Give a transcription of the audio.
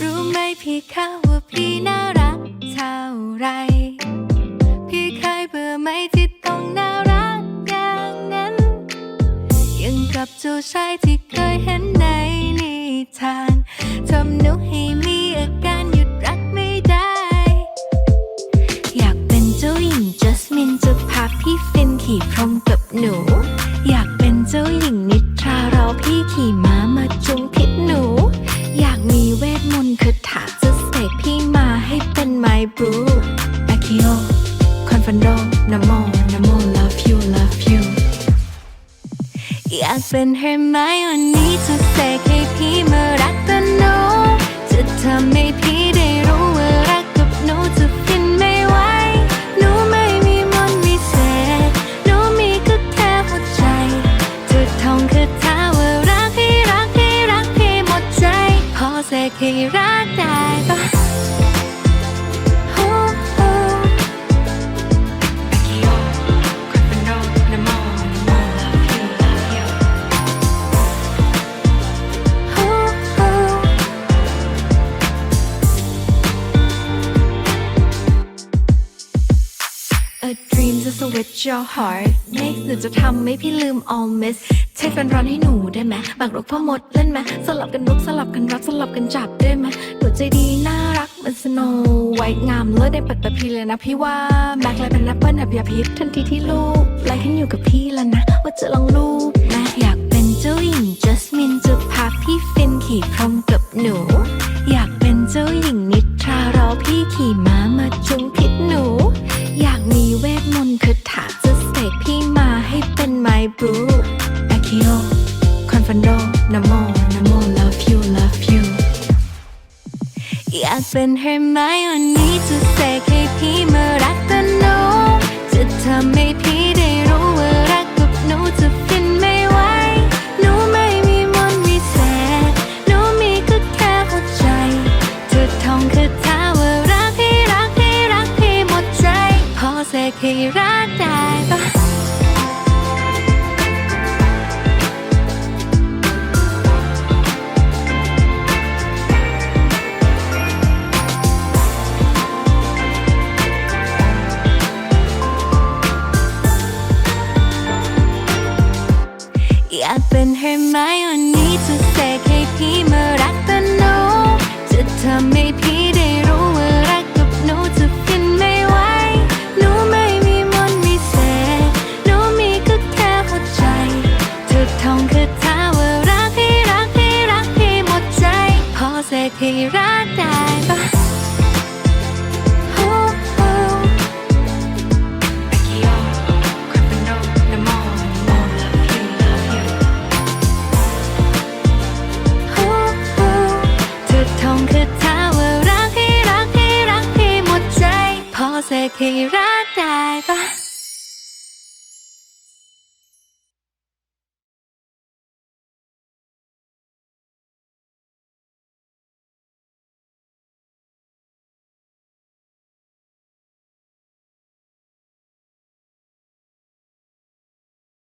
รู้ไหมพี่คะว่าพี่น่ารักเท่าไร พี่เคยเบื่อไหมที่ต้องน่ารักอย่างนั้น ยังกับเจชายที่ นโดนโมนโม love you love you อยากเป็นเฮอร์ไมโอนี่จะเสกให้พี่มารักกันหนูจะทำให้พี่ได้รู้ว่ารักกับหนูจะฟินไม่ไหวหนูไม่มีมนต์วิเศษหนูมีก็แค่หัวใจจะท่องคาถาว่ารักให้รักให้รักให้หมดใจ พอเสกให้รักได้ปะ A dream to switch your heart Next หนูจะทำให้พี่ลืม all miss เช็คกันร้อนให้หนูได้ไหมบางรกพ่อมดเล่นไหมสลับกันรุกสลับกันรักสลับกันจับได้ไหมหนูใจดีน่ารักเหมันสโนไวท์งามเลิศได้ปัดแบบพี่เลยนะพี่ว่า แม็กเลยเป็นแอปเปิ้ลแบบยาพิษทันทีที่ลูกไลค์ขึ้นอยู่กับพี่แล้วนะ ว่าจะลองลูกแม่อยากเป็นเจ้าหญิงจัสมิน นโดนโมนโม love you love you อยากเป็นเฮอร์ไมโอนี่จะเสกให้พี่มารักกันหนูจะทำให้พี่ได้รู้ว่ารักกับหนูจะฟินไม่ไหวหนูไม่มีมนต์วิเศษหนูมีก็แค่หัวใจจะท่องคาถาว่ารักให้รักให้รักให้หมดใจ พอเสกให้รักได้ เป็นเฮอร์ไมวันนี้จะเสกให้พี่มารักกันหนูจะทำให้พี่ได้รู้ว่ารักกับหนูจะกินไม่ไหวหนูไม่มีมนต์วิเสกหนูมีก็แค่หัวใจจะท่องคาถาว่ารักให้รักให้รักให้หมดใจ พอเสกให้รัก ให้รัก